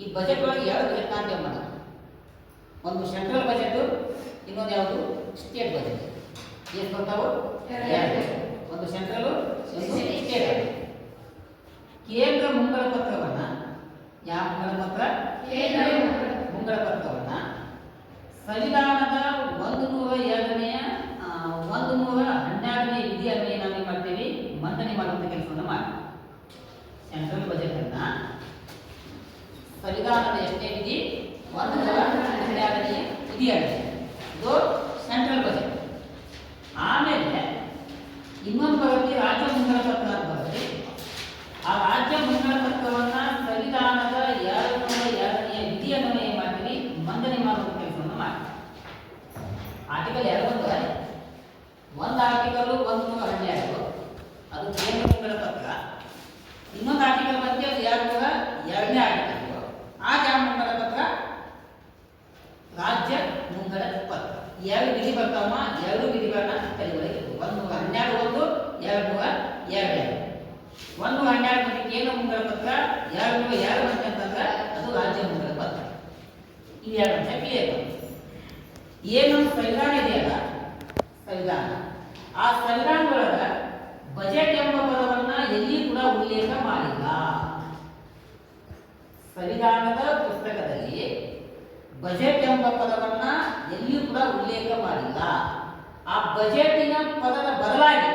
ಈ ಬಜೆಟ್ ಒಳಗೆ ಎರಡು ಬಜೆಟ್ ಅಂತ ಮಾಡೋದು. ಒಂದು ಸೆಂಟ್ರಲ್ ಬಜೆಟ್ ಇನ್ನೊಂದು ಯಾವುದು? ಸ್ಟೇಟ್ ಬಜೆಟ್ ಏನು ಬರ್ತಾವು ಒಂದು ಸೆಂಟ್ರಲ್ ಸ್ಟೇಟ್ ಕೇಂದ್ರ ಮುಂಗಡ ಪತ್ರವನ್ನ ಯಾವ ಮುಂಗಡ ಪತ್ರ? ಕೇಂದ್ರ ಮುಂಗಡ ಪತ್ರವನ್ನ ಸಂವಿಧಾನದ ಒಂದು ನೂರ ಎರಡನೆಯ ಒಂದು ನೂರ ಹನ್ನೆರಡನೇ ವಿಧಿ ಅನ್ವಯ ನಾವೇನು ಮಾಡ್ತೀವಿ? ಮಂಡನೆ ಮಾಡುವಂಥ ಕೆಲಸವನ್ನು ಮಾಡಿ ಸೆಂಟ್ರಲ್ ಬಜೆಟ್ ಅನ್ನ ಸಂವಿಧಾನದ ಎಷ್ಟನೇ ವಿಧಿ ಒಂದು ನೂರ ಹನ್ನೆರಡನೇ ವಿಧಿ ಅನ್ವಯ ಇದು ಸೆಂಟ್ರಲ್ ಬಜೆಟ್ ಆಮೇಲೆ ಇನ್ನೊಂದು ಬರುತ್ತೆ ರಾಜ್ಯ ಮುಂಗಡ ಪತ್ರ ಅಂತ ಬರುತ್ತೆ ಆ ರಾಜ್ಯ ಮುಂಗಡ ಪತ್ರವನ್ನ ಸಂವಿಧಾನದ ಎರಡು ನೂರ ಎರಡನೆಯ ವಿಧಿಯನ್ನು ಏನು ಮಾಡ್ತೀವಿ ಮಂಡನೆ ಮಾಡುವ ಕೆಲಸವನ್ನು ಮಾಡಿ ಆರ್ಟಿಕಲ್ ಎರಡು ಒಂದು ಒಂದು ಆರ್ಟಿಕಲ್ ಒಂದು ನೂರ ಹನ್ನೆರಡು ಅದು ಕೇಂದ್ರ ಮುಂಗಡ ಪತ್ರ ಇನ್ನೊಂದು ಆರ್ಟಿಕಲ್ ಮತ್ತೆ ಅದು ಎರಡು ನೂರ ಎರಡನೇ ಆರ್ಟಿಕಲ್ ಆ ಯಾವ ಮುಂಗಡ ಪತ್ರ ರಾಜ್ಯ ಮುಂಗಡ ಪತ್ರ ಎರಡು ವಿಧಿ ಬರ್ತಾವ ಎರಡು ವಿಧಿಗಳನ್ನ ಕಲಿಗಳಿಗೆ ಒಂದು ನೂರ ಹನ್ನೆರಡು ಒಂದು ಎರಡು ನೂರ ಎರಡು ಒಂದು ಹನ್ನೆರಡು ಮಂದಿ ಕೇಂದ್ರ ಮುಂಗಡ ಪತ್ರ ಎರಡು ನೂರ ಎರಡು ಮಂದಿ ಅಂತಂದ್ರೆ ಅದು ರಾಜ್ಯ ಮುಂಗಡ ಪತ್ರ ಈ ಎರಡು ಅಂಶ ಕ್ಲಿಯರ್ ಏನು ಸಂವಿಧಾನ ಇದೆಯಲ್ಲ ಸಂವಿಧಾನ ಆ ಸಂವಿಧಾನದೊಳಗ ಬಜೆಟ್ ಎಂಬ ಪದವನ್ನ ಎಲ್ಲಿ ಕೂಡ ಉಲ್ಲೇಖ ಮಾಡಿಲ್ಲ ಸಂವಿಧಾನದ ಪುಸ್ತಕದಲ್ಲಿ ಬಜೆಟ್ ಎಂಬ ಪದವನ್ನ ಎಲ್ಲಿಯೂ ಕೂಡ ಉಲ್ಲೇಖ ಮಾಡಿಲ್ಲ. ಆ ಬಜೆಟಿನ ಪದದ ಬದಲಾಗಿ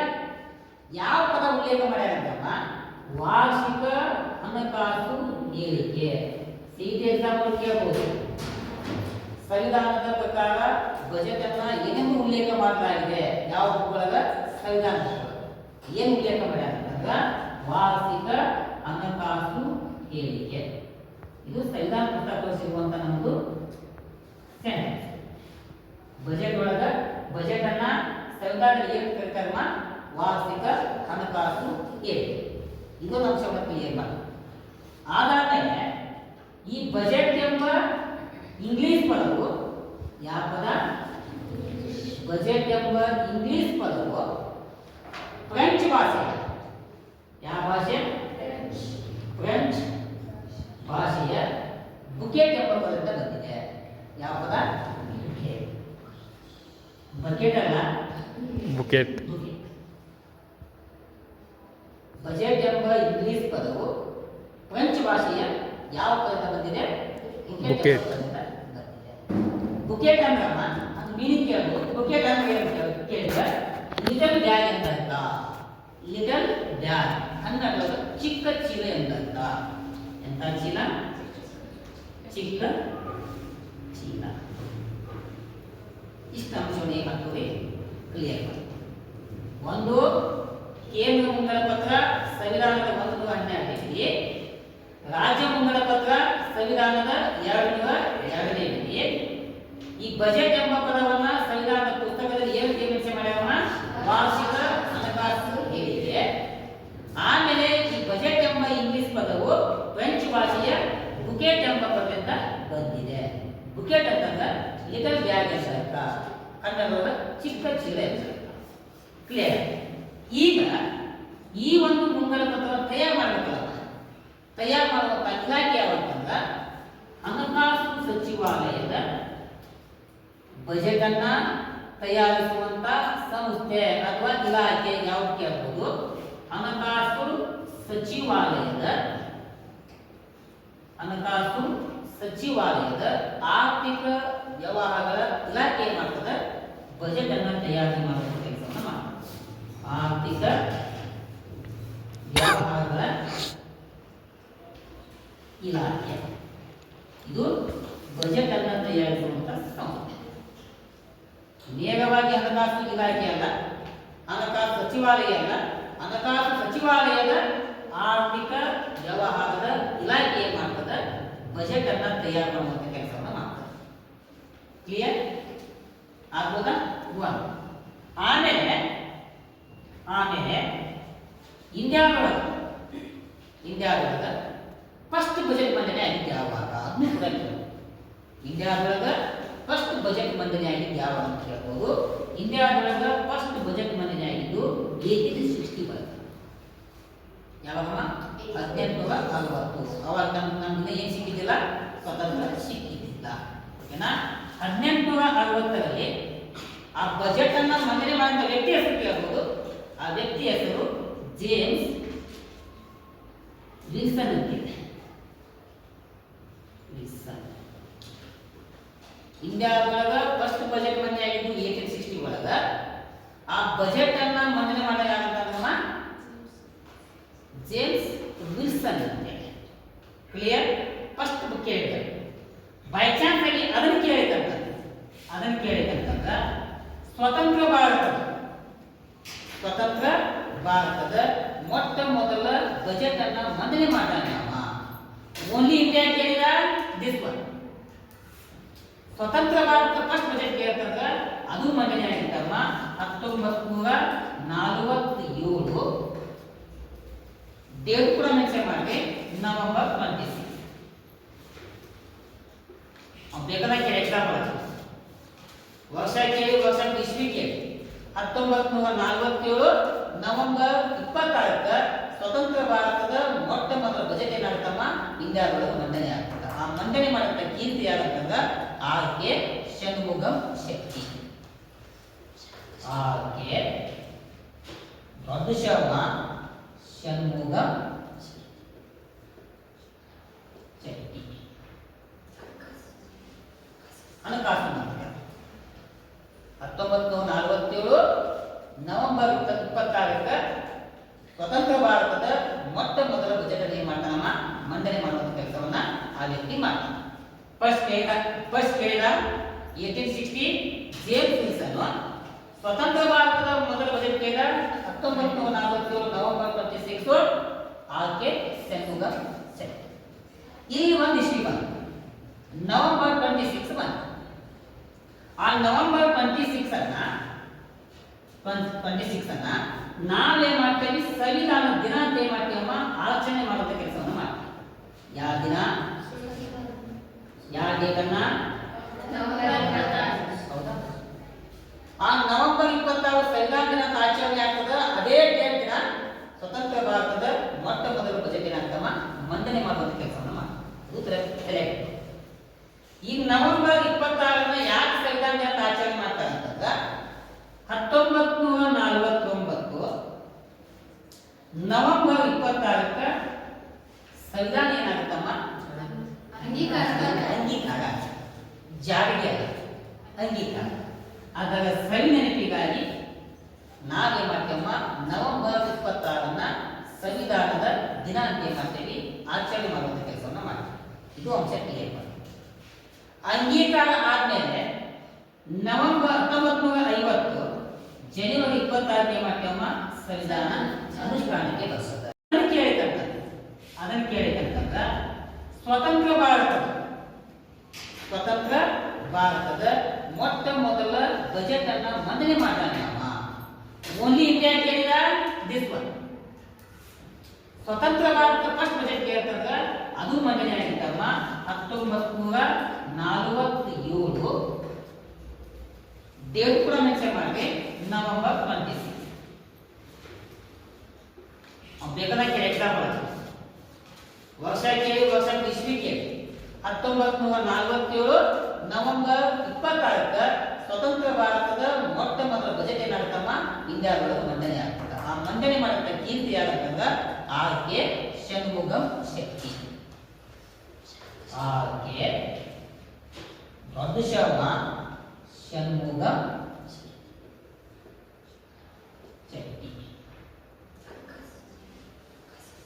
ಯಾವ ಪದ ಉಲ್ಲೇಖ ಮಾಡ್ಯಾರ ವಾರ್ಷಿಕ ಹಣಕಾಸು ಹೇಳಿಕೆ ಸಿಟಿ ಎಕ್ಸಾಂಪಲ್ ಸಂವಿಧಾನದ ಪ್ರಕಾರ ಬಜೆಟ್ ಅನ್ನ ಏನೇನು ಉಲ್ಲೇಖ ಮಾಡಲಾಗಿದೆ ಯಾವ ಒಳಗ ಸಂವಿಧಾನ ಏನು ಉಲ್ಲೇಖ ಮಾಡ್ಯಾರ ವಾರ್ಷಿಕ ಹಣಕಾಸು ಹೇಳಿಕೆ ಇದು ಸಂವಿಧಾನ ಪುಸ್ತಕದಲ್ಲಿ ಸಿಗುವಂತ ನಮ್ಮದು ಸೆಂಟೆನ್ಸ್ ಬಜೆಟ್ ಒಳಗ ಬಜೆಟ್ ಅನ್ನ ಸಂವಿಧಾನ ಏನು ಕರಿತಾರಮ್ಮ? ವಾರ್ಷಿಕ ಹಣಕಾಸು ಏ ಇದು ನಮ್ಮ ಕ್ಲಿಯರ್ ಏನ ಆದಾದ್ಮೇಲೆ ಈ ಬಜೆಟ್ ಎಂಬ ಇಂಗ್ಲಿಷ್ ಪದವು ಯಾವ ಪದ? ಬಜೆಟ್ ಎಂಬ ಇಂಗ್ಲಿಷ್ ಪದವು ಫ್ರೆಂಚ್ ಭಾಷೆ. ಯಾವ ಭಾಷೆ? ಫ್ರೆಂಚ್. ಭಾಷೆಯ ಬುಕೆಟ್ ಎಂಬ ಪದದಿಂದ ಬಂದಿದೆ. ಯಾವ ಪದ? ಬಕೆಟ್ ಅಲ್ಲ? ಬುಕೆಟ್. ಬಜೆಟ್ ಎಂಬ ಇಂಗ್ಲಿಷ್ ಪದವು ಫ್ರೆಂಚ್ ಭಾಷೆಯ ಯಾವ ಪದದಿಂದ ಬಂದಿದೆ? ಬುಕೆಟ್. ಬುಕೆಟ್ ಅಂದ್ರೆ ಅದು ಮೀನಿಂಗ್ ಕೇಳಬಹುದು ಬುಕೆಟ್ ಅಂದ್ರೆ ಏನು ಕೇಳ್- ಕೇಳಿದ್ರೆ? ಲಿಟಲ್ ಬ್ಯಾಗ್ ಅಂತ ಲಿಟಲ್ ಬ್ಯಾಗ್ ಕನ್ನಡದ ಚಿಕ್ಕ ಚೀಲ ಎಂದರ್ಥ. ಎಂತ ಚೀಲ ಚಿಕ್ಕ ಚೀಲ ಇಷ್ಟ ಅಂಶವನ್ನು ಕ್ಲಿಯರ್ ಒಂದು ಕೇಂದ್ರ ಮುಂಗಡ ಪತ್ರ ಸಂವಿಧಾನದ ಒಂದು ನೂರ ರಾಜ್ಯ ಮುಂಗಡ ಪತ್ರ ಸಂವಿಧಾನದ ಎರಡು ನೂರ ಎರಡನೇ ಈ ಬಜೆಟ್ ಎಂಬ ಪದವನ್ನ ಸಂವಿಧಾನದ ಪುಸ್ತಕದಲ್ಲಿ ಏನು ಮೆನ್ಷನ್ ಮಾಡ್ಯಾವನ್ನ ವಾರ್ಷಿಕ ಹಣಕಾಸು ಹೇಳಿಕೆ ಆಮೇಲೆ ಈ ಬಜೆಟ್ ಎಂಬ ಇಂಗ್ಲಿಷ್ ಪದವು ಫ್ರೆಂಚ್ ಭಾಷೆಯ ಬುಕೆಟ್ ಎಂಬ ಪದದಿಂದ ಬಂದಿದೆ ಬುಕೆಟ್ ಇದರ ಅಂತ ಅರ್ಥ ಕನ್ನಡದ ಚಿಕ್ಕ ಚೀಲ ಕ್ಲಿಯರ್ ಈಗ ಈ ಒಂದು ಮುಂಗಡ ಪತ್ರ ತಯಾರು ಮಾಡಬೇಕಲ್ಲ. ತಯಾರು ಮಾಡುವಂಥ ಇಲಾಖೆ ಯಾವಂತಂದ್ರ ಹಣಕಾಸು ಸಚಿವಾಲಯದ ಬಜೆಟ್ ಅನ್ನ ತಯಾರಿಸುವಂತ ಸಂಸ್ಥೆ ಅಥವಾ ಇಲಾಖೆ ಯಾವ್ದು ಕೇಳ್ಬೋದು ಹಣಕಾಸು ಸಚಿವಾಲಯದ ಹಣಕಾಸು ಸಚಿವಾಲಯದ ಆರ್ಥಿಕ ವ್ಯವಹಾರಗಳ ಇಲಾಖೆ ಏನು ಮಾಡ್ತದೆ? ಬಜೆಟ್ ಅನ್ನು ತಯಾರಿ ಮಾಡುವ ಕೆಲಸವನ್ನು ಮಾಡ್ತದೆ. ಆರ್ಥಿಕ ವ್ಯವಹಾರಗಳ ಇಲಾಖೆ. ಇದು ಬಜೆಟ್ ಅನ್ನು ತಯಾರಿಸುವಂತಹ ಸಂಸ್ಥೆ. ನೇರವಾಗಿ ಹಣಕಾಸು ಇಲಾಖೆ ಅಲ್ಲ, ಹಣಕಾಸು ಸಚಿವಾಲಯ ಅಲ್ಲ, ಹಣಕಾಸು ಸಚಿವಾಲಯದ ಆರ್ಥಿಕ ವ್ಯವಹಾರದ ಇಲಾಖೆ ಏನು ಮಾಡ್ತದೆ? ಬಜೆಟ್ ಅನ್ನ ತಯಾರು ಮಾಡುವಂತ ಕೆಲಸವನ್ನು ಮಾಡ್ತಾರೆ. ಕ್ಲಿಯರ್ ಆಗ್ಬೋದಾ? ಒನ್ ಆಮೇಲೆ ಆಮೇಲೆ ಇಂಡಿಯಾದೊಳಗೆ ಇಂಡಿಯಾದೊಳಗೆ ಫಸ್ಟ್ ಬಜೆಟ್ ಮಂಡನೆ ಆಗಿದ್ದು ಯಾವಾಗ? ಅದನ್ನು ಕೂಡ. ಇಂಡಿಯಾದೊಳಗೆ ಫಸ್ಟ್ ಬಜೆಟ್ ಮಂಡನೆ ಆಗಿದ್ದು ಯಾವಾಗ ಅಂತ ಹೇಳ್ಬೋದು. ಇಂಡಿಯಾದೊಳಗೆ ಫಸ್ಟ್ ಬಜೆಟ್ ಮಂಡನೆ ಆಗಿದ್ದು ಏಯ್ಟೀನ್ ಸಿಕ್ಸ್ಟಿ ಒಳಗೆ ಯಾವಾಗಮ್ಮ ಹದಿನೆಂಟುನೂರ ನಲವತ್ತು. ಅವಾಗ ನಮ್ ನಮ್ಗೆ ಏನು ಸಿಕ್ಕಿದ್ದಿಲ್ಲ ಸ್ವತಂತ್ರ ಸಿಕ್ಕಿದ್ದಿಲ್ಲ. ಓಕೆನಾ? ಹದಿನೆಂಟುನೂರ ಅರವತ್ತರಲ್ಲಿ ಆ ಬಜೆಟ್ ಅನ್ನ ಮಂಡನೆ ಮಾಡಿದ ವ್ಯಕ್ತಿ ಹೆಸರು ಕೇಳ್ಬೋದು. ಆ ವ್ಯಕ್ತಿ ಹೆಸರು ಜೇಮ್ಸ್ ವಿಲ್ಸನ್ ಅಂತಿದೆ ವಿಲ್ಸನ್ ಇಂಡಿಯಾದೊಳಗ ಫಸ್ಟ್ ಬಜೆಟ್ ಮಂಡನೆ ಆಗಿದ್ದು ಏಟೀನ್ ಸಿಕ್ಸ್ಟಿ ಒಳಗ. ಆ ಬಜೆಟ್ ಅನ್ನ ಮಂಡನೆ ಮಾಡಿದ ಜೇಮ್ಸ್ ವಿಲ್ಸನ್ ಅಂತೇಳಿ ಕ್ಲಿಯರ್ ಫಸ್ಟ್ ಬುಕ್ ಕೇಳಿದ್ದಾರೆ ಬೈ ಚಾನ್ಸ್ ಆಗಿ ಅದನ್ನು ಕೇಳಿದಂತ ಅದನ್ನು ಕೇಳಿದಂತ ಸ್ವತಂತ್ರ ಭಾರತದ. ಸ್ವತಂತ್ರ ಭಾರತದ ಮೊಟ್ಟ ಮೊದಲ ಬಜೆಟ್ ಅನ್ನ ಮಂಡನೆ ಮಾಡ್ತಾನೆ ಓನ್ಲಿ ಇಂಡಿಯಾ ಕೇಳಿದ? ದಿಸ್ ಒನ್ ಸ್ವತಂತ್ರ ಭಾರತ ಫಸ್ಟ್ ಬಜೆಟ್ ಕೇಳ್ತಂದ್ರೆ ಅದು ಮಂಡನೆ ಆಗಿತ್ತಮ್ಮ. ಹತ್ತೊಂಬತ್ತು ನೂರ ನಲವತ್ತೇಳು ಡೇಟ್ ಕೂಡ ಮೆನ್ಷನ್ ಮಾಡಿ ನವೆಂಬರ್ ಟ್ವೆಂಟಿ ಬೇಕಾದಾಗ ಕೇಳಿ ಎಕ್ಸಾಂಪಲ್ ವರ್ಷ ಕೇಳಿ, ವರ್ಷ ಇಸ್ವಿ ಕೇಳಿ. ಹತ್ತೊಂಬತ್ ನೂರ ನಲವತ್ತೇಳು ನವೆಂಬರ್ ಇಪ್ಪತ್ತಾರಕ್ಕ ಸ್ವತಂತ್ರ ಭಾರತದ ಮೊಟ್ಟ ಮೊದಲ ಬಜೆಟ್ ಏನಾಗುತ್ತಮ್ಮ ಇಂಡಿಯಾದೊಳಗೆ ಮಂಡನೆ ಆಗ್ತದೆ. ಆ ಮಂಡನೆ ಮಾಡಿದ ಕೀರ್ತಿ ಯಾರಂತಂದ್ರೆ ಆರ್ ಕೆ ಷಣ್ಮುಗಂ ಶಕ್ತಿ ಆರ್ ಕೆ ಶವ ಷಣ್ಮುಗಂ ಶೆಟ್ಟಿ ಹಣಕಾಸು ಮಂತ್ರಿ. ಹತ್ತೊಂಬತ್ತು ನೂರ ನಲವತ್ತೇಳು ನವೆಂಬರ್ ಇಪ್ಪ- ಇಪ್ಪತ್ತಾರಕ್ಕೆ ಸ್ವತಂತ್ರ ಭಾರತದ ಮೊಟ್ಟ ಮೊದಲ ಬಜೆಟ್ ಏನ್ ಮಾಡ್ತಾನಮ್ಮ ಮಂಡನೆ ಮಾಡುವಂತ ಕೆಲಸವನ್ನ ಆ ವ್ಯಕ್ತಿ ಮಾಡ್ತಾನೆ. ಫಸ್ಟ್ ಕೇಳಿದ ಫಸ್ಟ್ ಕೇಳಿದ ಏಟೀನ್ ಸಿಕ್ಸ್ಟಿ ಜೇಮ್ಸ್ ವಿಲ್ಸನ್ ಸ್ವತಂತ್ರ ಭಾರತದ ಮೊದಲ ಬಜೆಟ್ ಕೇಳಿದ ಹತ್ತೊಂಬತ್ತು ನೂರ ನಲವತ್ತೇಳು ನವೆಂಬರ್ ಟ್ವೆಂಟಿ ಸಿಕ್ಸ್ ಆಕೆ ಸೆನ್ನುಗ ಸೆಟ್ ಇಲ್ಲಿ ಒಂದು ಇಶ್ವಿ ಬಂತು ನವೆಂಬರ್ ಟ್ವೆಂಟಿ ಸಿಕ್ಸ್ ಬಂತು ಆ ನವೆಂಬರ್ ಟ್ವೆಂಟಿ ಸಿಕ್ಸ್ ಅನ್ನ ಟ್ವೆಂಟಿ ಸಿಕ್ಸ್ ಅನ್ನ ನಾವೇನ್ ಮಾಡ್ತೇವೆ ಸಂವಿಧಾನ ದಿನ ಅಂತ ಏನ್ ಮಾಡ್ತೇವಮ್ಮ ಆಚರಣೆ ಮಾಡುವಂತ ಕೆಲಸವನ್ನು ಮಾಡ್ತೀವಿ. ಯಾವ ದಿನ? ಯಾವ ಡೇಟನ್ನ ಹೌದಾ? ಆ ನವೆಂಬರ್ ಇಪ್ಪತ್ತಾರು ಸಂವಿಧಾನ ದಿನ ಆಚರಣೆ ಆಗ್ತದ ಅದೇ ಡೇಟ್ ದಿನ ಸ್ವತಂತ್ರ ಭಾರತದ ಮೊಟ್ಟ ಮೊದಲ ಬಜೆಟ್ ಏನಾಗ್ತಮ್ಮ ಮಂಡನೆ ಮಾಡುವಂತ ಕೆಲಸವನ್ನು ಮಾಡ್ತಾರೆ ಉತ್ತರ ತಲೆ ಈಗ ನವೆಂಬರ್ ಇಪ್ಪತ್ತಾರನ್ನ ಯಾಕೆ ಸಂವಿಧಾನ ದಿನ ಆಚರಣೆ ಮಾಡ್ತಾರೆ ಅಂತಂದ್ರೆ ಹತ್ತೊಂಬತ್ತು ನೂರ ನಲವತ್ತೊಂಬತ್ತು ನವೆಂಬರ್ ಇಪ್ಪತ್ತಾರಕ್ಕ ಸಂವಿಧಾನ ಏನಾಗುತ್ತಮ್ಮ? ಅಂಗೀಕಾರ. ಜಾರಿಗೆ ಆಗುತ್ತೆ. ಅಂಗೀಕಾರ. ಅದರ ಸರಿ ನೆನಪಿಗಾಗಿ ನಾವೇನ್ ಮಾಡ್ತೇವಮ್ಮ ನವೆಂಬರ್ ಇಪ್ಪತ್ತಾರನ್ನ ಸಂವಿಧಾನದ ದಿನ ಅಂತ ಏನ್ ಮಾಡ್ತೇವೆ. ಆಚರಣೆ ಮಾಡುವಂತ ಕೆಲಸವನ್ನ ಮಾಡ್ತೀವಿ. ಇದು ಅಂಶ ಕ್ಲಿಯರ್ ಅಂಗೀಕಾರ ಆದ್ಮೇಲೆ ನವೆಂಬರ್ ಹತ್ತೊಂಬತ್ತು ನೂರ ಐವತ್ತು ಜನವರಿ ಇಪ್ಪತ್ತಾರನೇ ಮಾಡ್ತೇವಮ್ಮ ಸಂವಿಧಾನ ಅನುಷ್ಠಾನಕ್ಕೆ ಬರ್ತದೆ. ಅದನ್ನು ಕೇಳಿದಂತ ಅದನ್ನು ಕೇಳಿದಂತ ಸ್ವತಂತ್ರ ಭಾರತ ಸ್ವತಂತ್ರ ಭಾರತದ ಮೊಟ್ಟ ಮೊದಲ ಬಜೆಟ್ ಅನ್ನ ಮಂಡನೆ ಮಾಡ್ತಾನೆ ಅವ ಓನ್ಲಿ ಇಂಡಿಯಾ ಕೇಳಿದ ದಿಸ್ ಒನ್ ಸ್ವತಂತ್ರ ಭಾರತ ಫಸ್ಟ್ ಬಜೆಟ್ ಕೇಳ್ತಂದ್ರ ಅದು ಮಂಡನೆ ಆಗಿತ್ತಮ್ಮ ಹತ್ತೊಂಬತ್ತು ನೂರ ನಲವತ್ತೇಳು ಡೇಟ್ ಕೂಡ ಮೆನ್ಷನ್ ಮಾಡಿ ನವೆಂಬರ್ ಟ್ವೆಂಟಿ ಸಿಕ್ಸ್ ಬೇಕಾದಾಗ ಕೇಳಿ ಎಕ್ಸಾಂಪಲ್ ವರ್ಷ ಕೇಳಿ ವರ್ಷ ಇಸ್ವಿ ಕೇಳಿ ಹತ್ತೊಂಬತ್ತು ನೂರ ನಲವತ್ತೇಳು ನವೆಂಬರ್ ಇಪ್ಪತ್ತಾರಕ್ಕ ಸ್ವತಂತ್ರ ಭಾರತದ ಮೊಟ್ಟ ಮೊದಲ ಬಜೆಟ್ ಏನಾಗುತ್ತಮ್ಮ ಇಂಡಿಯಾದೊಳಗೆ ಮಂಡನೆ ಆಗ್ತದ ಆ ಮಂಡನೆ ಮಾಡಿದ ಕೀರ್ತಿ ಯಾರಂತಂದ್ರ ಆರ್ ಕೆ ಷಣ್ಮುಗಂ ಶಕ್ತಿ ಆರ್ ಕೆ ಷಣ್ಮುಗಂ ಶೆಟ್ಟಿ.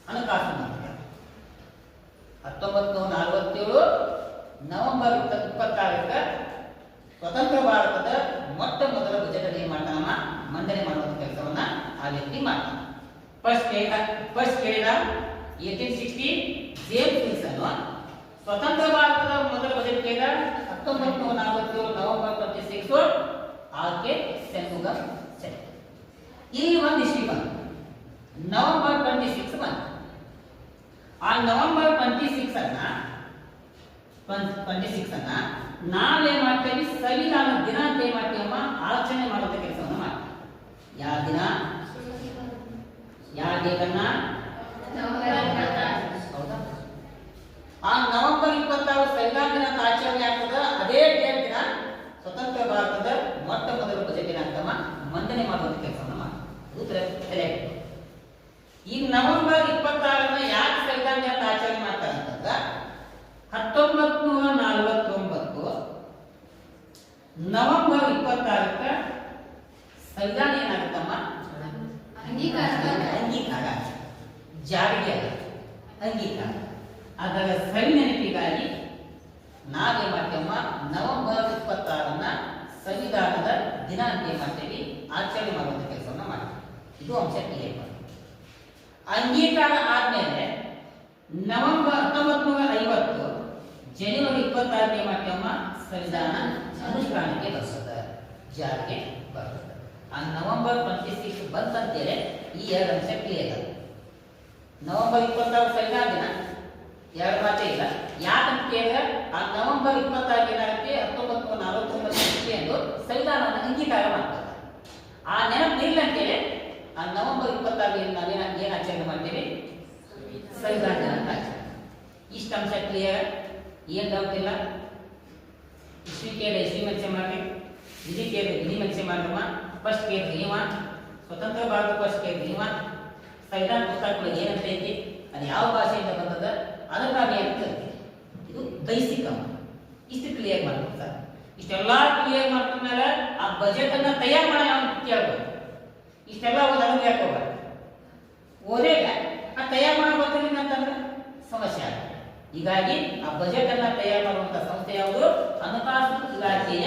ಹಣಕಾಸು ಮಂತ್ರಿ ಹತ್ತೊಂಬತ್ತು ನೂರ ನಲವತ್ತೇಳು ನವೆಂಬರ್ ಇಪ್ಪ- ಇಪ್ಪತ್ತಾರಕ್ಕ ಸ್ವತಂತ್ರ ಭಾರತದ ಮೊಟ್ಟ ಮೊದಲ ಬಜೆಟ್ ಅನ್ನು ಏನ್ ಮಾಡ್ತಾನಮ್ಮ. ಮಂಡನೆ ಮಾಡುವಂತ ಕೆಲಸವನ್ನ ಆ ವ್ಯಕ್ತಿ ಮಾಡ್ತಾನೆ. ಫಸ್ಟ್ ಕೇಳಿದ ಫಸ್ಟ್ ಕೇಳಿದ ಏಟೀನ್ ಸಿಕ್ಸ್ಟಿ ಜೇಮ್ಸ್ ವಿಲ್ಸನ್ ಸ್ವತಂತ್ರ ಭಾರತದ ಮೊದಲ ಬಜೆಟ್ ಕೇಳಿದ ಹತ್ತೊಂಬತ್ತು ನೂರ ನಲವತ್ತೇಳು ನವೆಂಬರ್ ಟ್ವೆಂಟಿ ಸಿಕ್ಸ್ ಆಕೆ ಸೆನ್ನುಗ ಸೆಟ್ ಇಲ್ಲಿ ಒಂದು ಇಶ್ವಿ ಬಂತು. ನವೆಂಬರ್ ಟ್ವೆಂಟಿ ಸಿಕ್ಸ್ ಬಂತು. ಆ ನವೆಂಬರ್ ಟ್ವೆಂಟಿ ಸಿಕ್ಸ್ ಅನ್ನ ಟ್ವೆಂಟಿ ಸಿಕ್ಸ್ ಅನ್ನ ನಾವೇ ಮಾಡ್ತೇವೆ? ಸಂವಿಧಾನ ಅಂತ ಏನ್ ಮಾಡ್ತೀವಮ್ಮ ಆಲೋಚನೆ ಮಾಡುವಂತ ಕೆಲಸವನ್ನು ಮಾಡ್ತೀವಿ. ಯಾವ ದಿನ? ಯಾವ ಡೇಟನ್ನ ಆ ನವೆಂಬರ್ ಇಪ್ಪತ್ತಾರು ಸಂವಿಧಾನ ದಿನ ಆಚರಣೆ ಆಗ್ತದ. ಅದೇ ಡೇಟ್ ದಿನ, ಸ್ವತಂತ್ರ ಭಾರತದ ಮೊಟ್ಟ ಮೊದಲ ಬಜೆಟ್ ಅಂತಮ್ಮ ವಂಚನೆ ಮಾಡುವಂತ ಕೆಲಸವನ್ನು ಮಾಡ್ತಾರೆ ಈ ನವೆಂಬರ್ ಇಪ್ಪತ್ತಾರನ್ನ ಯಾಕೆ ಸಂವಿಧಾನ ದಿನ ಆಚರಣೆ ಮಾಡ್ತಾರೆ ಅಂತಂದ್ರೆ ಹತ್ತೊಂಬತ್ತು ಸಂವಿಧಾನ ಏನಾಗುತ್ತಮ್ಮ? ಅಂಗೀಕಾರ. ಅಂಗೀಕಾರ. ಜಾರಿಗೆ ಅಂಗೀಕಾರ. ಅದರ ಸವಿ ನಾವೇ ಮಾಡ್ತಮ್ಮ ಮಾಡ್ತೇವಮ್ಮ ನವೆಂಬರ್ ಇಪ್ಪತ್ತಾರನ್ನ ಸಂವಿಧಾನದ ದಿನ ಅಂತ ಮಾಡ್ತೇವೆ? ಆಚರಣೆ ಮಾಡುವಂತ ಕೆಲಸವನ್ನ ಮಾಡ್ತೀವಿ. ಇದು ಅಂಶ ಕ್ಲಿಯರ್ ಮಾಡಿ ಅಂಗೀಕಾರ ಆದ್ಮೇಲೆ ನವೆಂಬರ್ ಹತ್ತೊಂಬತ್ತು ನೂರ ಐವತ್ತು ಜನವರಿ ಇಪ್ಪತ್ತಾರನೇ ಮಾಡ್ತೇವಮ್ಮ ಸಂವಿಧಾನ ಅನುಷ್ಠಾನಕ್ಕೆ ಬರ್ತದೆ ಜಾರಿಗೆ ಬರ್ತದೆ ಆ ನವೆಂಬರ್ ಟ್ವೆಂಟಿ ಸಿಕ್ಸ್ ಬಂತಂತೇಳಿ ಈ ಎರಡು ಅಂಶ ಕ್ಲಿಯರ್ ಅದ ನವೆಂಬರ್ ಇಪ್ಪತ್ತಾರು ಸಂವಿಧಾನ ದಿನ ಎರಡು ಮಾತೇ ಇಲ್ಲ ಯಾಕಂತ ಕೇಳಿದ್ರೆ ಆ ನವೆಂಬರ್ ಇಪ್ಪತ್ತಾರು ಏನಾಗುತ್ತೆ ಹತ್ತೊಂಬತ್ತು ನೂರ ನಲವತ್ತೊಂಬತ್ತು ಸಂವಿಧಾನವನ್ನು ಅಂಗೀಕಾರ ಮಾಡ್ತಾರೆ. ಆ ನೆನಪು ಇಲ್ಲ ಅಂತೇಳಿ ಆ ನವೆಂಬರ್ ಇಪ್ಪತ್ತಾರರಿಂದ ನಾವೇನ ಏನು ಆಚರಣೆ ಮಾಡ್ತೇವೆ ಸಂವಿಧಾನ ಅಂತ ಆಚರಣೆ ಇಷ್ಟ ಅಂಶ ಕ್ಲಿಯರ್ ಏನ್ ಡೌಟ್ ಇಲ್ಲ? ಕೇಳಿ ಇಸ್ವಿ ಮಚ್ಚೆ ಮಾಡಿ ವಿಧಿ ಕೇಳಿ ವಿಧಿ ಮಚ್ಚೆ ಮಾಡಮ್ಮ ಫಸ್ಟ್ ಕೇಳಿ ನೀವ ಸ್ವತಂತ್ರ ಭಾರತ ಫಸ್ಟ್ ಕೇಳಿ ನೀವ ಸಂವಿಧಾನ ಪುಸ್ತಕಗಳು ಏನಂತ ಐತಿ ಅದು ಯಾವ ಭಾಷೆಯಿಂದ ಬಂದದ? ಅದನ್ನ ನಾವು ಇದು ದೈಸಿಕ ಇಷ್ಟು ಕ್ಲಿಯರ್ ಮಾಡ್ಬೇಕು ಸರ್ ಇಷ್ಟೆಲ್ಲ ಕ್ಲಿಯರ್ ಮಾಡ್ಕೊಂಡ್ಮೇಲೆ ಆ ಬಜೆಟ್ ಅನ್ನ ತಯಾರು ಮಾಡಿ ಅಂತ ಕೇಳ್ಬೋದು. ಇಷ್ಟೆಲ್ಲ ಓದಿ ಅದನ್ನ ಯಾಕೆ ಹೋಗ್ಬಾರ್ದು ಓದೇಗ ಆ ತಯಾರು ಮಾಡೋ ಗೊತ್ತಿಲ್ಲ ಅಂತಂದ್ರೆ ಸಮಸ್ಯೆ ಆಗುತ್ತೆ. ಹೀಗಾಗಿ ಆ ಬಜೆಟ್ ಅನ್ನ ತಯಾರು ಮಾಡುವಂತ ಸಂಸ್ಥೆ ಯಾವುದು? ಹಣಕಾಸು ಇಲಾಖೆಯ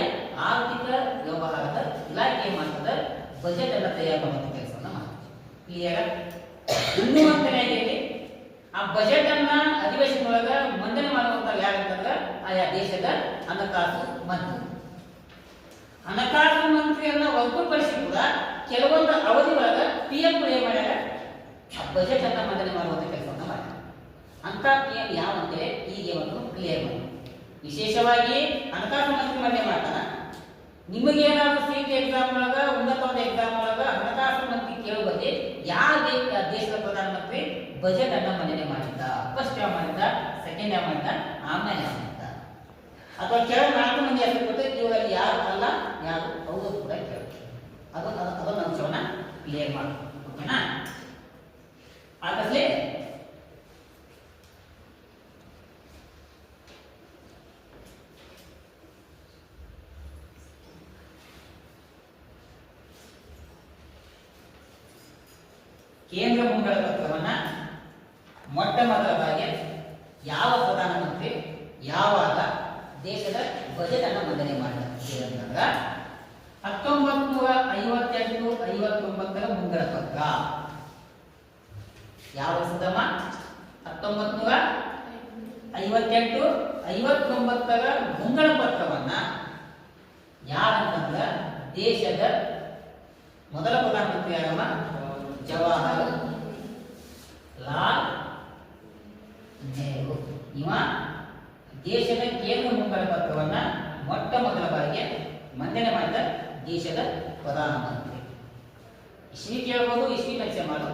ಆರ್ಥಿಕ ವ್ಯವಹಾರದ ಇಲಾಖೆ ಮಾಡ್ತದ ಬಜೆಟ್ ಅನ್ನ ತಯಾರು ಮಾಡುವಂತ ಕೆಲಸವನ್ನ ಮಾಡ್ತದೆ. ಕ್ಲಿಯರ್ ಇನ್ನೂ ಆಗೈತಿ ಆ ಬಜೆಟ್ ಅನ್ನ ಅಧಿವೇಶನದೊಳಗ ಮಂಡನೆ ಮಾಡುವಂತ ಯಾರಂತಂದ್ರ ಆಯಾ ದೇಶದ ಹಣಕಾಸು ಮಂತ್ರಿ. ಹಣಕಾಸು ಮಂತ್ರಿಯನ್ನ ಹೊರತುಪಡಿಸಿ ಕೂಡ ಕೆಲವೊಂದು ಅವಧಿ ಒಳಗ ಪಿ ಎಂ ಏನ್ ಮಾಡ್ಯಾರ? ಆ ಬಜೆಟ್ ಅನ್ನ ಮಂಡನೆ ಮಾಡುವಂತ ಕೆಲಸವನ್ನ ಮಾಡ್ಯಾರ. ಅಂತ ಪಿ ಎಂ ಯಾವ ಅಂತೇಳಿ ಈಗ ಒಂದು ಕ್ಲಿಯರ್ ಮಾಡಿ. ವಿಶೇಷವಾಗಿ ಹಣಕಾಸು ಮಂತ್ರಿ ಮಂಡನೆ ಮಾಡ್ತಾನ ನಿಮಗೇನಾದ್ರು ಸಿ ಟಿ ಎಕ್ಸಾಮ್ ಒಳಗ, ಉನ್ನತವಾದ ಎಕ್ಸಾಮ್ ಒಳಗ ಹಣಕಾಸು ಮಂತ್ರಿ ಕೇಳುವ ಬಗ್ಗೆ ಯಾವ ದೇಶದ ಪ್ರಧಾನಮಂತ್ರಿ ಬಜೆಟ್ ಅನ್ನ ಮಂಡನೆ ಮಾಡಿದ್ದ ಫಸ್ಟ್ ಯಾವ ಮಾಡಿದ್ದ ಸೆಕೆಂಡ್ ಯಾವ ಮಾಡಿದ್ದ, ಆಮೇಲೆ ಯಾವ ಮಾಡಿದ್ದ. ಅಥವಾ ಕೆಳಗೆ ನಾಲ್ಕು ಮಂದಿ ಹೆಸರು ಕೊಟ್ಟು ಇವರಲ್ಲಿ ಯಾರು ಅಲ್ಲ, ಯಾರು ಹೌದು ಕೂಡ ಕೇಳಿ ಅದು ಅದು ಅದೊಂದು ಅಂಶವನ್ನ ಕ್ಲಿಯರ್ ಮಾಡಿ. ಓಕೆನಾ ಆಗಲೇ ಕೇಂದ್ರ ಮುಂಗಡ ಪತ್ರವನ್ನ ಮೊಟ್ಟ ಮೊದಲ ಬಾರಿಗೆ ಯಾವ ಪ್ರಧಾನಮಂತ್ರಿ ಯಾವಾಗ ದೇಶದ ಬಜೆಟ್ ಅನ್ನು ಮಂಡನೆ ಮಾಡಿದ ಅಂತಂದ್ರ ಹತ್ತೊಂಬತ್ತು ನೂರ ಐವತ್ತೆಂಟು ಐವತ್ತೊಂಬತ್ತರ ಮುಂಗಡ ಪತ್ರ. ಯಾವ ಸುಧಮ ಹತ್ತೊಂಬತ್ತು ನೂರ ಐವತ್ತೆಂಟು ಐವತ್ತೊಂಬತ್ತರ ಮುಂಗಡ ಪತ್ರವನ್ನ ಯಾರಂತಂದ್ರ ದೇಶದ ಮೊದಲ ಪ್ರಧಾನಮಂತ್ರಿ ಯಾರಮ್ಮ? ಜವಾಹರ್ ಲಾಲ್ ನೆಹರು ಇವ ದೇಶದ ಕೇಂದ್ರ ಮುಂಗಡ ಪತ್ರವನ್ನ ಮೊಟ್ಟ ಮೊದಲ ಬಾರಿಗೆ ಮಂಡನೆ ಮಾಡಿದ ದೇಶದ ಪ್ರಧಾನಮಂತ್ರಿ ಇಸ್ವಿ ಕೇಳಬಹುದು ಇಸ್ವಿ ಮೆನ್ಷನ್ ಮಾಡು.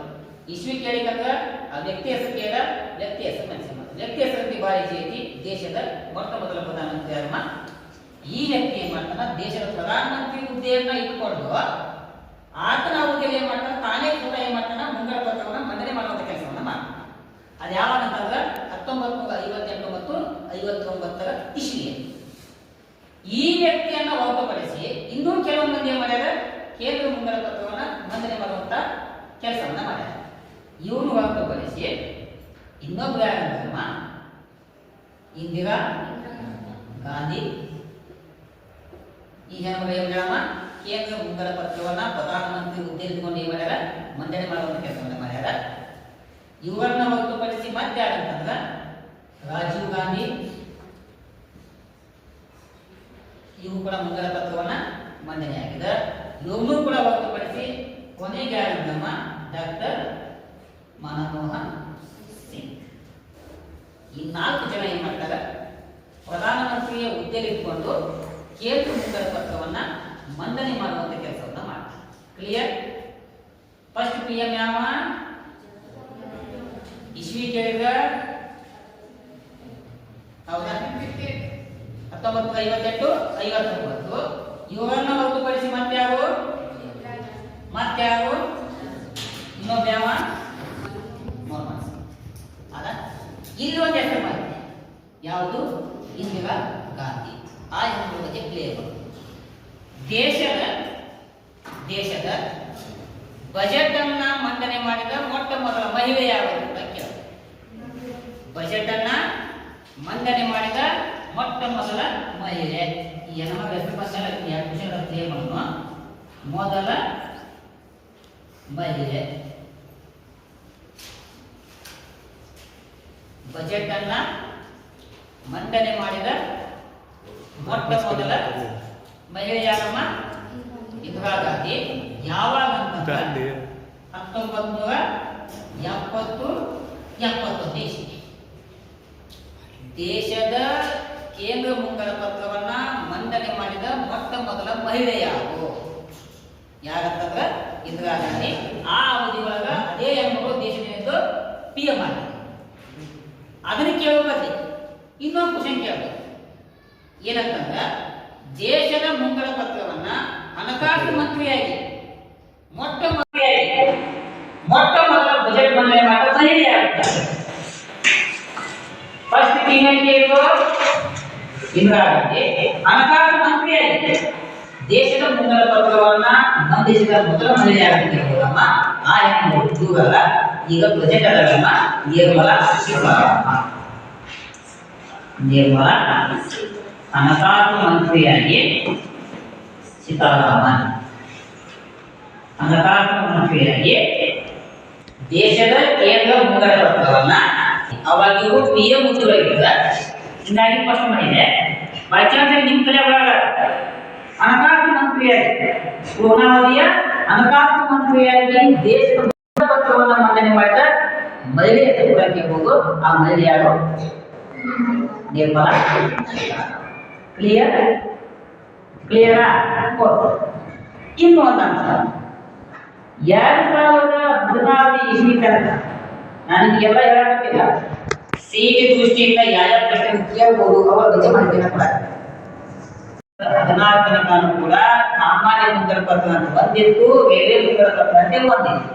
ಇಸ್ವಿ ಕೇಳಿಕಂದ್ರ ಆ ವ್ಯಕ್ತಿ ಹೆಸರು ಕೇಳ, ವ್ಯಕ್ತಿ ಹೆಸರು ಮೆನ್ಷನ್ ಮಾಡು. ವ್ಯಕ್ತಿ ಹೆಸರು ಬಾರಿ ದೇಶದ ಮೊಟ್ಟ ಮೊದಲ ಪ್ರಧಾನಮಂತ್ರಿ ಯಾರಮ್ಮ? ಈ ವ್ಯಕ್ತಿ ಏನ್ ಮಾಡ್ತಾನ? ದೇಶದ ಪ್ರಧಾನಮಂತ್ರಿ ಹುದ್ದೆಯನ್ನ ಇಟ್ಕೊಂಡು ಆತನ ಅವಧಿಯಲ್ಲಿ ಏನ್ ಮಾಡ್ತಾನ? ತಾನೇ ಕೂಡ ಏನ್ ಮಾಡ್ತಾನ? ಮುಂಗಡ ಪತ್ರವನ್ನ ಮಂಡನೆ ಮಾಡುವಂತ ಕೆಲಸವನ್ನ ಮಾಡ್ತಾನ. ಅದು ಯಾವಾಗ ಅಂತಂದ್ರ ಹತ್ತೊಂಬತ್ತು ನೂರ ಐವತ್ತೆಂಟು ಮತ್ತು ಐವತ್ತೊಂಬತ್ತರ ಇಸ್ವಿಯಲ್ಲಿ ಈ ವ್ಯಕ್ತಿಯನ್ನ ಹೊರತುಪಡಿಸಿ ಇನ್ನೂ ಕೆಲವು ಮಂದಿ ಮಾಡ್ಯಾರ? ಕೇಂದ್ರ ಮುಂಗಡ ಪತ್ರವನ್ನ ಮಂಡನೆ ಮಾಡುವಂತ ಕೆಲಸವನ್ನ ಮಾಡ್ಯಾರ. ಇವನು ಹೊರತುಪಡಿಸಿ ಇನ್ನೊಬ್ರು ಯಾರಮ್ಮ ಇಂದಿರಾ ಗಾಂಧಿ. ಈ ಹೇಳಮ್ಮ ಕೇಂದ್ರ ಮುಂಗಡ ಪತ್ರವನ್ನ ಪ್ರಧಾನಮಂತ್ರಿ ಹುದ್ದೆ ಇಟ್ಕೊಂಡು ಏನ್ ಮಾಡ್ಯಾರ? ಮಂಡನೆ ಮಾಡುವಂತ ಕೆಲಸವನ್ನ ಮಾಡ್ಯಾರ. ಇವರನ್ನ ಹೊರತುಪಡಿಸಿ ಮತ್ತೆ ಯಾರಂತಂದ್ರ ರಾಜೀವ್ ಗಾಂಧಿ. ಇವು ಕೂಡ ಮುಂಗಡ ಪತ್ರವನ್ನ ಮಂಡನೆ ಆಗಿದೆ. ಇವ್ರನ್ನೂ ಕೂಡ ಹೊರತುಪಡಿಸಿ ಕೊನೆಗೆ ನಮ್ಮ ಡಾಕ್ಟರ್ ಮನಮೋಹನ್ ಸಿಂಗ್. ಈ ನಾಲ್ಕು ಜನ ಏನ್ ಮಾಡ್ತಾರೆ? ಪ್ರಧಾನಮಂತ್ರಿಯ ಹುದ್ದೆಯಲ್ಲಿ ಇಟ್ಕೊಂಡು ಕೇಂದ್ರ ಮುಂಗಡ ಪತ್ರವನ್ನ ಮಂಡನೆ ಮಾಡುವಂತ ಕೆಲಸವನ್ನ ಮಾಡ್ತಾರೆ. ಕ್ಲಿಯರ್ ಫಸ್ಟ್ ಪಿ ಎಂ ಯಾವ? ಇಸ್ವಿ ಕೇಳಿದ್ರ? ಹೌದಾ? ಹತ್ತೊಂಬತ್ತು ಐವತ್ತೆಂಟು ಐವತ್ತೊಂಬತ್ತು. ಇವರನ್ನ ಹೊರತುಪಡಿಸಿ ಮತ್ತೆ ಯಾರು ಮತ್ತೆ ಯಾರು ಇನ್ನೊಬ್ಬ ಯಾವ? ಮೊಹಮ್ಮದ್ ಅದ? ಇಲ್ಲಿ ಒಂದು ಹೆಸರು ಮಾಡಿದೆ ಯಾವುದು? ಇಂದಿರಾ ಗಾಂಧಿ. ಆ ಹೆಸರು ಬಗ್ಗೆ ಕ್ಲಿಯರ್ ದೇಶದ ದೇಶದ ಬಜೆಟ್ ಅನ್ನ ಮಂಡನೆ ಮಾಡಿದ ಮೊಟ್ಟ ಮೊದಲ ಮಹಿಳೆ ಯಾವುದು ಬಜೆಟ್ ಅನ್ನ ಮಂಡನೆ ಮಾಡಿದ ಮೊಟ್ಟ ಮೊದಲ ಮಹಿಳೆ ಈ ವಿಷಯಗಳ ಕ್ಲಿಯರ್ ಮಾಡೋಣ ಮೊದಲ ಮಹಿಳೆ ಬಜೆಟ್ ಅನ್ನ ಮಂಡನೆ ಮಾಡಿದ ಮೊಟ್ಟ ಮೊದಲ ಮಹಿಳೆ ಯಾರಮ್ಮ? ಇಂದಿರಾ ಗಾಂಧಿ ಯಾವಾಗ ಅಂತಂದ್ರೆ ಹತ್ತೊಂಬತ್ತು ನೂರ ಎಪ್ಪತ್ತು ಎಪ್ಪತ್ತೊಂದು ಇಸ್ವಿ. ದೇಶದ ಕೇಂದ್ರ ಮುಂಗಡ ಪತ್ರವನ್ನ ಮಂಡನೆ ಮಾಡಿದ ಮೊಟ್ಟ ಮೊದಲ ಮಹಿಳೆ ಯಾರು? ಯಾರಂತಂದ್ರ ಇಂದಿರಾ ಗಾಂಧಿ. ಆ ಅವಧಿ ಒಳಗ ಅದೇ ಹೆಣ್ಮಗಳು ದೇಶದ ಪಿ ಎಂ ಆಗಿದೆ ಅದನ್ನ ಕೇಳೋ ಬದ್ಲಿ ಇನ್ನೊಂದು ಕ್ವಶನ್ ಕೇಳಬೇಕು. ಏನಂತಂದ್ರ ದೇಶದ ಮುಂಗಡ ಪತ್ರವನ್ನ ಹಣಕಾಸು ಮಂತ್ರಿಯಾಗಿ ಮೊಟ್ಟ ಮೊದಲಾಗಿ ಮೊಟ್ಟ ಮೊದಲ ಬಜೆಟ್ ಮಂಡನೆ ಮಾಡಿದ ಫಸ್ಟ್ ಕೇಳು ಇಂದಿರಾ ಗಾಂಧಿ ಹಣಕಾಸು ಮಂತ್ರಿಯಾಗಿ ದೇಶದ ಮುಂಗಡ ಪತ್ರವನ್ನ ಮಂಡಿಸಿದ ಮೊದಲ ಮಹಿಳೆ ಆಗಿರ್ಬೋದಮ್ಮ ಆ ಹೆಣ್ಣು ದೂರಲ್ಲ, ಈಗ ಬಜೆಟ್ ಅದಲ್ಲಮ್ಮ ನಿರ್ಮಲಾ ಸೀತಾರಾಮನ್ ನಿರ್ಮಲಾ ಹಣಕಾಸು ಮಂತ್ರಿಯಾಗಿ ಸೀತಾರಾಮನ್ ಹಣಕಾಸು ಮಂತ್ರಿಯಾಗಿ ದೇಶದ ಕೇಂದ್ರ ಮುಂಗಡ ಪತ್ರವನ್ನ ಅವಾಗ ಇವರು ಪಿ ಎಂ ಹುದ್ದೆಗಳಿದ್ದ ಹಿಂಗಾಗಿ ಫಸ್ಟ್ ಮಾಡಿದೆ. ಬೈ ಚಾನ್ಸ್ ನಿಮ್ಮ ತಲೆ ಒಳಗ ಹಣಕಾಸು ಮಂತ್ರಿಯಾಗಿ. ಪೂರ್ಣಾವಧಿಯ ಹಣಕಾಸು ಮಂತ್ರಿಯಾಗಿ ದೇಶದ ಮುಂಗಡ ಪತ್ರವನ್ನ ಮಂಡನೆ ಮಾಡಿದ ಮಹಿಳೆ ಹೆಸರು ಕೂಡ ಕೇಳ್ಬೋದು ಆ ಮಹಿಳೆ ಯಾರು? ನಿರ್ಮಲಾ. ಕ್ಲಿಯರ್ ಕ್ಲಿಯರಾ ಇನ್ನು ಒಂದು ಅಂಶ. ಎರಡ್ ಸಾವಿರದ ಹದಿನಾರು ಇಸ್ವಿ ತನಕ ನಾನು ಎಲ್ಲ ಹೇಳಬೇಕಿಲ್ಲ ಸಿಇಟಿ ದೃಷ್ಟಿಯಿಂದ ಯಾವ ಪ್ರಶ್ನೆ ಕೇಳ್ಬೋದು ಅವರ ಬಗ್ಗೆ ಮಾಹಿತಿನ ಕೂಡ ಹದಿನಾಲ್ಕು ತನಕ ಕೂಡ ಸಾಮಾನ್ಯ ಮುಂದರ ಪತ್ರ ಅಂತ ಬಂದಿತ್ತು ಬೇರೆ ಮುಂದರ ಪತ್ರ ಅಂತ ಬಂದಿತ್ತು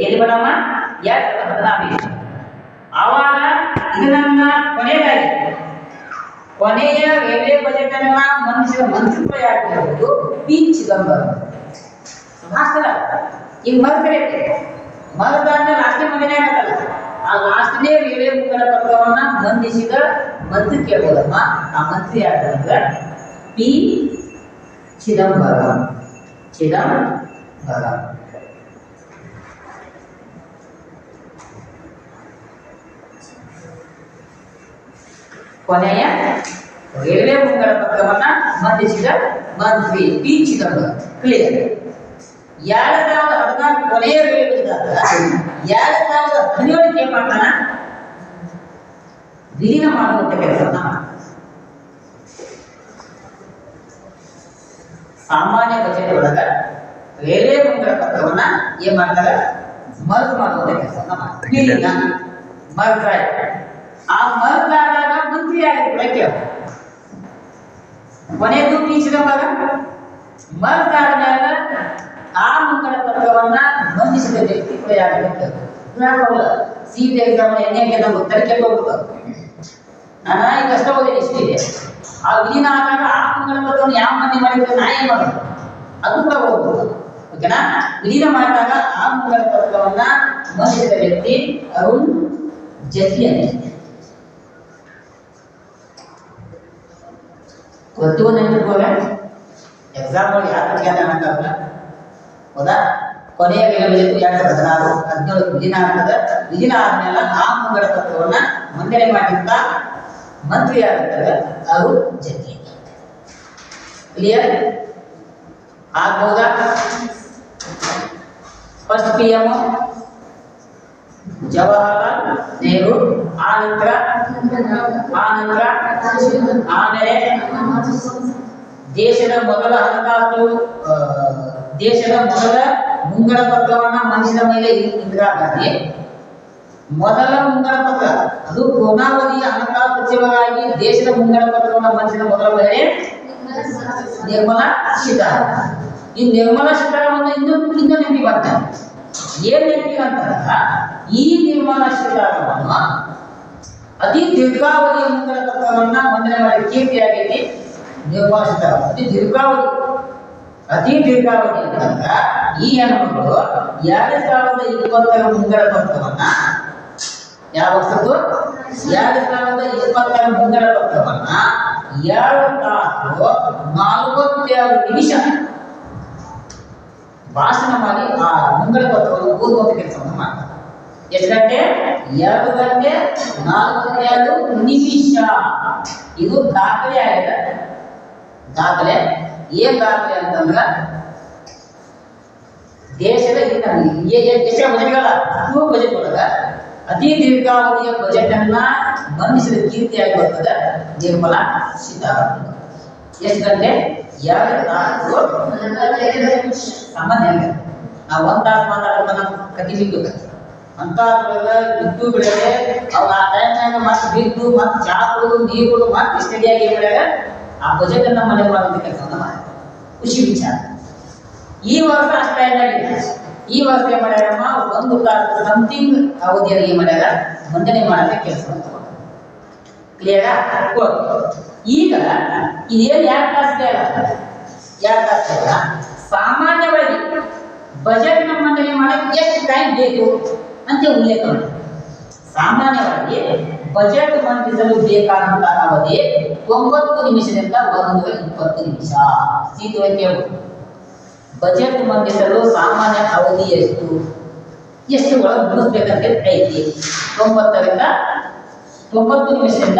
ಎಲ್ಲಿ ಬರಮ್ಮ ಎರಡ್ ಸಾವಿರದ ಹದಿನಾರು ಆವಾಗ ಇದನ್ನ ಕೊನೆಯದಾಗಿ ಕೊನೆಯ ರೈಲ್ವೆ ಬಜೆಟ್ ಅನ್ನ ಮಂಡಿಸಿದ ಮಂತ್ರಿತ್ವ ಯಾರಿಗಿರಬಹುದು ಪಿ. ಚಿದಂಬರಂ. ಮಾಸ್ತರ ಈಗ ಮರದಾದ್ಮೇಲೆ ಲಾಸ್ಟ್ ಮಗನೇ ಆಗತ್ತಲ್ಲ ಆ ಲಾಸ್ಟ್ನೇ ರೈಲ್ವೆ ಮುಖದ ಪತ್ರವನ್ನ ಬಂಧಿಸಿದ ಮಂತ್ರಿ ಕೇಳ್ಬೋದಮ್ಮ? ಆ ಮಂತ್ರಿ ಯಾರಂದ್ರೆ ಪಿ. ಚಿದಂಬರಂ. ಚಿದಂಬರಂ. ಕೊನೆಯ ರೈಲ್ವೆ ಮುಂಗಡ ಪತ್ರವನ್ನ ಮಂಡಿಸಿದ ಮಂತ್ರಿ ಪಿ. ಚಿದಂಬರಂ. ಕ್ಲಿಯರ್ ಸಾವಿರದ ಹದಿನಾಲ್ಕು ಕೊನೆಯ ರೈಲ್ವೆ ಇದ್ದಾಗ ಎರಡ್ ಸಾವಿರದ ಹದಿನೇಳಕ್ಕೆ ಏನ್ ಮಾಡ್ತಾನ? ವಿಲೀನ ಮಾಡುವಂತ ಕೆಲಸವನ್ನ ಮಾಡ್ತಾನ. ಸಾಮಾನ್ಯ ಬಜೆಟ್ ಒಳಗ ರೈಲ್ವೆ ಮುಂಗಡ ಪತ್ರವನ್ನ ಏನ್ ಮಾಡ್ತಾರೆ? ಮರ್ಜ್ ಮಾಡುವಂತ ಕೆಲಸವನ್ನ ಮಾಡ್ತಾರೆ ವಿಲೀನ ಮರ್ಜ್ ಆಯ್ತು. ಆ ಮರ್ಜ್ ಆದಾಗ ಮಂತ್ರಿ ಆಗಿರ್ಬಿಡಕ್ಕೆ ಕೊನೆಯದು ಪಿ ಚಿದಂಬರಂ ಮರ್ಜ್ ಆದಾಗ ಆ ಮಂಗಳ ಪತ್ರವನ್ನ ಬಂಧಿಸಿದ ವ್ಯಕ್ತಿ ಕೂಡ ಯಾರಿಗೆ ಸೀತೆ ಎಕ್ಸಾಮ್ ಎಣ್ಣೆ ನಾವು ತರಕೆ ಹೋಗ್ಬೇಕು ನಾನು ಈಗ ಕಷ್ಟ ಹೋಗಿದೆ ಇಷ್ಟಿದೆ ಆ ವಿಲೀನ ಆದಾಗ ಆ ಮಂಗಳ ಪತ್ರವನ್ನು ಯಾವ ಮನೆ ಮಾಡಿದ್ರೆ? ನಾ ಏನ್ ಮಾಡೋದು ಅದು ಕೂಡ ಹೋಗ್ಬೋದು ಓಕೆನಾ? ವಿಲೀನ ಮಾಡಿದಾಗ ಆ ಮಂಗಳ ಪತ್ರವನ್ನ ಬಂಧಿಸಿದ ವ್ಯಕ್ತಿ ಅರುಣ್ ಜತಿ ಅಂತ ಗೊತ್ತು ನೆನಪಿಟ್ಕೋಲ್ಲ ಎಕ್ಸಾಮ್ ಯಾವ ಪ್ರಕಾರ ಅನ್ನಕ್ಕಾಗಲ್ಲ ಹೌದಾ? ಕೊನೆಯ ವೇಳೆಯಲ್ಲಿ ಎರಡ್ ಸಾವಿರದ ಹದಿನಾರು ಹದಿನೇಳು ವಿಲೀನ ಆಗ್ತದೆ. ವಿಲೀನ ಆದ್ಮೇಲೆ ಆ ಮುಂಗಡ ಪತ್ರವನ್ನ ಮಂಡನೆ ಮಾಡಿದ್ದ ಮಂತ್ರಿ ಆಗ್ತದ ಅವರು ಜಗ್ಗಿ ಕ್ಲಿಯರ್ ಆಗ್ಬೋದಾ? First P M Jawaharlal Nehru. ಆ ನಂತರ ಆ ನಂತರ ಆಮೇಲೆ ದೇಶದ ಮೊದಲ ಹಣಕಾಸು ದೇಶದ ಮೊದಲ ಮುಂಗಡ ಪತ್ರವನ್ನ ಮನುಷ್ಯನ ಮೇಲೆ ಇಂದಿರಾ ಗಾಂಧಿ ಮೊದಲ ಮುಂಗಡ ಪತ್ರ. ಅದು ಪೂರ್ಣಾವಧಿಯ ಹಣಕಾಸು ಸಚಿವರಾಗಿ ದೇಶದ ಮುಂಗಡ ಪತ್ರವನ್ನ ಮನುಷ್ಯನ ಮೊದಲ ಮಹಿಳೆ ನಿರ್ಮಲಾ ಸೀತಾರಾಮನ್. ಈ ನಿರ್ಮಲಾ ಸೀತಾರಾಮನ್ ಇನ್ನೂ ಇನ್ನೂ ನೆನಪಿ ಬರ್ತಾರೆ ಏನ್ ನೆನಪಿಗೆ ಅಂತಂದ್ರ, ಈ ನಿರ್ಮಲಾ ಸೀತಾರಾಮನ್ ಅತಿ ದೀರ್ಘಾವಧಿಯ ಮುಂಗಡ ಪತ್ರವನ್ನ ಮಂಡನೆ ಮಾಡಿ ಕೀರ್ತಿಯಾಗೈತಿ ನಿರ್ಮಲಾ ಸೀತಾರಾಮನ್. ಅತಿ ದೀರ್ಘಾವಧಿ. ಅತಿ ದೀರ್ಘಾವಧಿ ಅಂತಂದ್ರ ಈ ಹೆಣ್ಮಗಳು ಎರಡ್ ಸಾವಿರದ ಇಪ್ಪತ್ತರ ಮುಂಗಡ ಪತ್ರವನ್ನ ಯಾವ ವರ್ಷದ್ದು ಎರಡ್ ಸಾವಿರದ ಇಪ್ಪತ್ತರ ಮುಂಗಡ ಪತ್ರವನ್ನ ಎರಡು ತಾಸು ನಲವತ್ತೆರಡು ನಿಮಿಷ ಭಾಷಣ ಮಾಡಿ ಆ ಮುಂಗಡ ಪತ್ರವನ್ನು ಓದುವಂತ ಕೆಲಸವನ್ನು ಮಾಡ್ತಾರೆ. ಎಷ್ಟು ಗಂಟೆ? ಎರಡು ಗಂಟೆ ನಾಲ್ವತ್ತೆರಡು ನಿಮಿಷ. ಇದು ದಾಖಲೆ ಆಗಿದೆ. ದಾಖಲೆ ಏನ್ ದಾಖಲೆ ಅಂತಂದ್ರ ದೇಶದ ದೇಶದ ಬಜೆಟ್ಗಳ ಟೂ ಬಜೆಟ್ ಒಳಗ ಅತಿ ದೀರ್ಘಾವಧಿಯ ಬಜೆಟ್ ಅನ್ನ ಬಂಧಿಸಿದ ಕೀರ್ತಿಯಾಗಿ ಬರ್ತದೆ? ನಿರ್ಮಲಾ ಸೀತಾರಾಮನ್. ಎಷ್ಟು ಗಂಟೆ? ಎರಡು ತಾಸು ಸಾಮಾನ್ಯ. ನಾವು ಒಂದ್ ತಾಸು ಮಾತಾಡೋಕೆ ನಮ್ಮ ಕತಿ ಅಂತ ಬಿದ್ದು ಬಿಡದೆ ಅವ್ರು ಆ ಟೈಮ್ನಾಗ ಮತ್ತೆ ಬಿದ್ದು ಮತ್ತೆ ಚಾ ಕುಡಿದು ನೀರು ಕುಡಿದು ಮತ್ತೆ ಸ್ಟಡಿಯಾಗಿ ಮಾಡ್ಯಾರ? ಆ ಬಜೆಟ್ ಅನ್ನ ಮನೆ ಮಾಡುವಂತ ಕೆಲಸವನ್ನು ಮಾಡ್ಯಾರ ಖುಷಿ ವಿಚಾರ. ಈ ವರ್ಷ ಅಷ್ಟೇ ಆಗಿಲ್ಲ ಈ ವರ್ಷ ಏನ್ ಮಾಡ್ಯಾರಮ್ಮ ಒಂದು ಸಮಥಿಂಗ್ ಅವಧಿಯಲ್ಲಿ ಏನ್ ಮಾಡ್ಯಾರ? ಮಂಡನೆ ಮಾಡಕ್ಕೆ ಕೆಲಸವನ್ನು ತಗೊಂಡ್ರು. ಕ್ಲಿಯರಾ ಈಗ ಇದೇನು ಯಾಕೆ ತಾಸು ಇಲ್ಲ ಯಾರು ತಾಸು ಇಲ್ಲ ಸಾಮಾನ್ಯವಾಗಿ ಬಜೆಟ್ನ ಮಂಡನೆ ಮಾಡಕ್ಕೆ ಎಷ್ಟು ಟೈಮ್ ಬೇಕು ಅಂತ ಉಲ್ಲೇಖ ಸಾಮಾನ್ಯವಾಗಿ ಬಜೆಟ್ ಮಂಡಿಸಲು ಬೇಕಾದಂತಹ ಅವಧಿ ಒಂಬತ್ತು ನಿಮಿಷದಿಂದ ಒಂದು ಇಪ್ಪತ್ತು ನಿಮಿಷ. ಕೇಳಬಹುದು ಬಜೆಟ್ ಮಂಡಿಸಲು ಸಾಮಾನ್ಯ ಅವಧಿ ಎಷ್ಟು? ಎಷ್ಟು ಒಳಗೆ ಮುಗಿಸ್ಬೇಕಂತ ಐತಿ ತೊಂಬತ್ತರಿಂದ ತೊಂಬತ್ತು ನಿಮಿಷದಿಂದ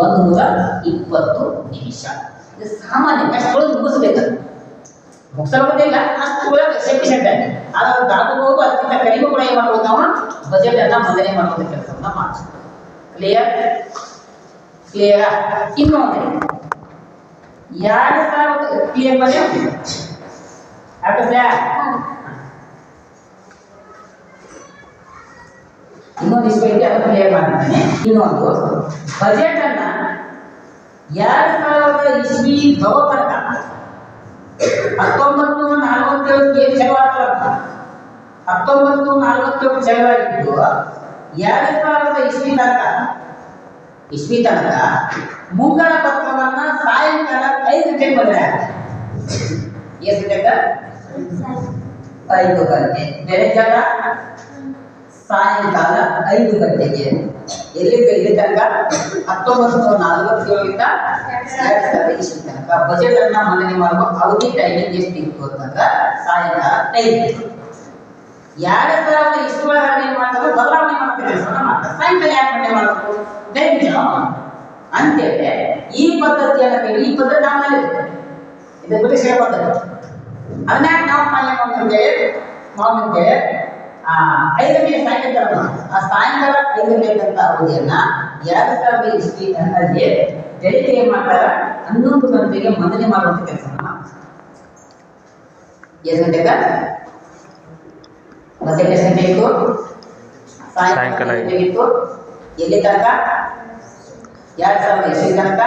ಒಂದು ನೂರ ಇಪ್ಪತ್ತು ನಿಮಿಷ. ಇದು ಸಾಮಾನ್ಯ ಅಷ್ಟೊಳಗೆ ಮುಗಿಸ್ಬೇಕು. ಮುಗಿಸೋದಿಲ್ಲ ಅಷ್ಟು ಒಳಗೆ ಸಫಿಷಿಯಂಟ್ ಆಗಿ. ಆದ್ರೆ ದಾಟಬಹುದು ಅದಕ್ಕಿಂತ ಕಡಿಮೆ ಕೂಡ ಏನು ಮಾಡ್ಬೋದು ನಾವು ಬಜೆಟ್ ಅನ್ನ ಮಂಡನೆ ಮಾಡುವಂತ ಕೆಲಸವನ್ನ ಮಾಡ್ತೀವಿ. ಕ್ಲಿಯರ್ ಕ್ಲಿಯರ್ ಇನ್ನೊಂದು ಎರಡು ಸಾವಿರದ ಕ್ಲಿಯರ್ ಮಾಡಿ ಯಾಕಂದ್ರೆ ಇನ್ನೊಂದು ಇಷ್ಟ ಐತೆ ಅದನ್ನು ಕ್ಲಿಯರ್ ಮಾಡ್ತಾನೆ ಇನ್ನೊಂದು ಬಜೆಟ್ ಅನ್ನ ಎರಡ್ ಸಾವಿರದ ಇಸ್ವಿ ಬರೋ ತನಕ ಹತ್ತೊಂಬತ್ತು ನಲವತ್ತೇಳು ಏನು ಚಲವಾಗ್ತಲ್ಲ ಹತ್ತೊಂಬತ್ತು ನಲವತ್ತೇಳು ಚಲವಾಗಿದ್ದು ಎರಡ್ ಸಾವಿರದ ಇಸ್ವಿ ತನಕ ಇಸ್ವಿ ತನಕ ಮುಂಗಡ ಪತ್ರವನ್ನ ಸಾಯಂಕಾಲ ಐದು ಗಂಟೆಗೆ ಬಂದ್ರೆ ಎಷ್ಟು ಗಂಟೆ ಐದು ಗಂಟೆ. ಬೆಳಗ್ಗೆ ಸಾಯಂಕಾಲ ಐದು ಗಂಟೆಗೆ. ಎಲ್ಲಿ ಇಲ್ಲಿ ತನಕ? ಹತ್ತೊಂಬತ್ತು ನೂರ ನಲವತ್ತೇಳರಿಂದ ಎರಡ್ ಸಾವಿರದ ಇಸ್ವಿ ತನಕ. ಬಜೆಟ್ ಅನ್ನ ಮಂಡನೆ ಮಾಡುವ ಅವಧಿ ಟೈಮಿಂಗ್ ಎಷ್ಟು ಇತ್ತು ಅಂತಂದ್ರೆ ಸಾಯಂಕಾಲ ಐದು ಎರಡ್ ಸಾವಿರದ ಇಷ್ಟು ಒಳಗಡೆ ಏನ್ ಮಾಡ್ತಾರೆ. ಬದಲಾವಣೆ ಮಾಡೋ ಮಾಡ್ತಾರೆ ಸಾಯಂಕಾಲ ಯಾಕೆ ಮಂಡನೆ ಮಾಡಬೇಕು? ಬೆಳಗ್ಗೆ ಅಂತೇಳಿ ಈ ಪದ್ಧತಿಯನ್ನ ಕೇಳಿ ಈ ಪದ್ಧತಿ ನಮ್ಮಲ್ಲಿ ಇದೆ. ಬ್ರಿಟಿಷ್ ಪದ್ಧತಿ ಅದನ್ನ ನಾವು ಮಾನ್ಯ ಮಾಡ್ತೇವೆ ಮಾಡ್ಕೊಂತೇವೆ ಆ ಐದು ಗಂಟೆ ಸಾಯಂಕಾಲ ಆ ಸಾಯಂಕಾಲ ಐದು ಗಂಟೆಗಂತ ಅವಧಿಯನ್ನ ಎರಡ್ ಸಾವಿರದ ಇಸ್ವಿ ಅಲ್ಲಿ ಬೆಳಿಗ್ಗೆ ಏನ್ ಮಾಡ್ತಾರ? ಹನ್ನೊಂದು ಗಂಟೆಗೆ ಮಂಡನೆ ಮಾಡುವಂತ ಕೆಲಸ ಮಾಡ್ತಾರೆ. ಎಷ್ಟು ಮತ್ತೆ ಬೇಕು ಇತ್ತು. ಸಾಯಂಕಾಲ ಬೇಕು ಎಲ್ಲಿ ತನಕ? ಎರಡ್ ಸಾವಿರದ ಎಷ್ಟು ತನಕ.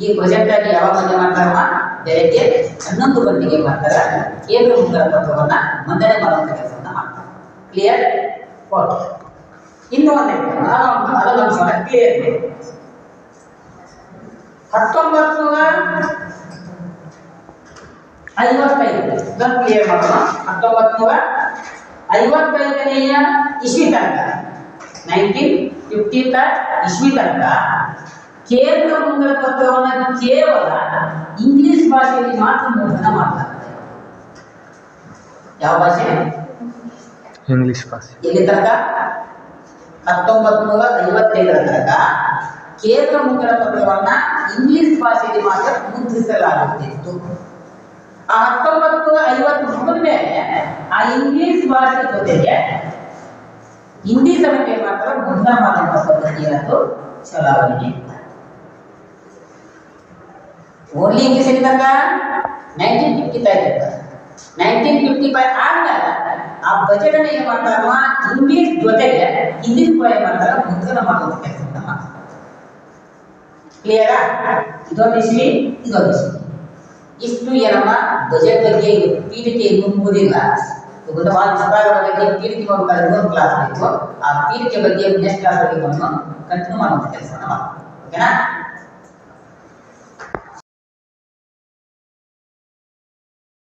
ಈ ಪ್ರೊಜೆಕ್ಟ್ ಆಗಿ ಯಾವಾಗ ಮಂದಿ ಮಾಡ್ತಾರಮ್ಮ? ಬೆಳಗ್ಗೆ ಹನ್ನೊಂದು ಗಂಟೆಗೆ ಮಾಡ್ತಾರ. ಕೇಂದ್ರ ಮುಂಗಡ ಪತ್ರವನ್ನ ಮಂಡನೆ ಮಾಡುವಂತ ಕೆಲಸವನ್ನ ಮಾಡ್ತಾರೆ. ಕ್ಲಿಯರ್ ಓಕೆ ಇನ್ನು ಒಂದೇ ಕ್ಲಿಯರ್ ಹತ್ತೊಂಬತ್ತು ನೂರ ಐವತ್ತೈದು. ಕ್ಲಿಯರ್ ಮಾಡೋಣ ಹತ್ತೊಂಬತ್ತು ನೂರ ಐವತ್ತೈದನೆಯ ಇಸ್ವಿ ತನಕ. ನೈನ್ಟೀನ್ ಫಿಫ್ಟಿ ಇಸ್ವಿ ತನಕ. ಕೇಂದ್ರ ಮುಂಗಡ ಪತ್ರವನ್ನು ಕೇವಲ ಇಂಗ್ಲಿಷ್ ಭಾಷೆಯಲ್ಲಿ ಮಾತ್ರ ಮುದ್ರಣ ಮಾಡಲಾಗ್ತದೆ ಯಾವ ಭಾಷೆ? ಇಂಗ್ಲಿಷ್ ಭಾಷೆ. ಎಲ್ಲಿ ತನಕ? ಹತ್ತೊಂಬತ್ತು ನೂರ ಐವತ್ತೈದರ ತನಕ ಕೇಂದ್ರ ಮುಂಗಡ ಪತ್ರವನ್ನ ಇಂಗ್ಲಿಷ್ ಭಾಷೆಯಲ್ಲಿ ಮಾತ್ರ ಮುದ್ರಿಸಲಾಗುತ್ತಿತ್ತು. ಹತ್ತೊಂಬತ್ತು ನೂರ ಐವತ್ತು ಮುಗಿದ ಮೇಲೆ ಆ ಇಂಗ್ಲಿಷ್ ಭಾಷೆ ಜೊತೆಗೆ ಹಿಂದಿ ಸಭೆಗೆ ಮಾತ್ರ ಮುದ್ರಣ ಮಾಡುವಂತ ಪದ್ಧತಿಯನ್ನು ಚಲಾವಣೆ ಓನ್ಲಿ ಇಂಗ್ಲಿಷ್ ಎಲ್ಲಿ ತನಕ ನೈನ್ಟೀನ್ ಫಿಫ್ಟಿ ಫೈವ್ ತನಕ ನೈನ್ಟೀನ್ ಫಿಫ್ಟಿ ಫೈವ್ ಆದ್ಮೇಲೆ ಆ ಬಜೆಟ್ ಅನ್ನ ಏನ್ ಮಾಡ್ತಾರಮ್ಮ ಇಂಗ್ಲಿಷ್ ಜೊತೆಗೆ ಹಿಂದಿ ಕೂಡ ಏನ್ ಮಾಡ್ತಾರ ಮುದ್ರಣ ಮಾಡುವಂತ ಕೆಲಸವನ್ನ ಮಾಡ್ತಾರೆ ಕ್ಲಿಯರಾ ಇದೊಂದು ಇಸ್ವಿ ಇದೊಂದು ಇಸ್ವಿ ಇಷ್ಟು ಏನಮ್ಮ? ಬಜೆಟ್ ಬಗ್ಗೆ ಇದು ಪೀಠಿಕೆ ಇನ್ನು ಮುಗಿದಿಲ್ಲ. ಗೊತ್ತಾ ಭಾಳ ವಿಸ್ತಾರದ ಬಗ್ಗೆ ಪೀಠಿಕೆ ನೋಡ್ಬೇಕಾದ್ರೆ ಇನ್ನೊಂದು ಕ್ಲಾಸ್ ಬೇಕು ಆ ಪೀಠಿಕೆ ಬಗ್ಗೆ ನೆಕ್ಸ್ಟ್ ಕ್ಲಾಸ್ ಬಗ್ಗೆ ನಾನು ಕಂಟಿನ್ಯೂ ಮಾಡುವಂಥ ಕೆಲಸವನ್ನು ಓಕೆನಾ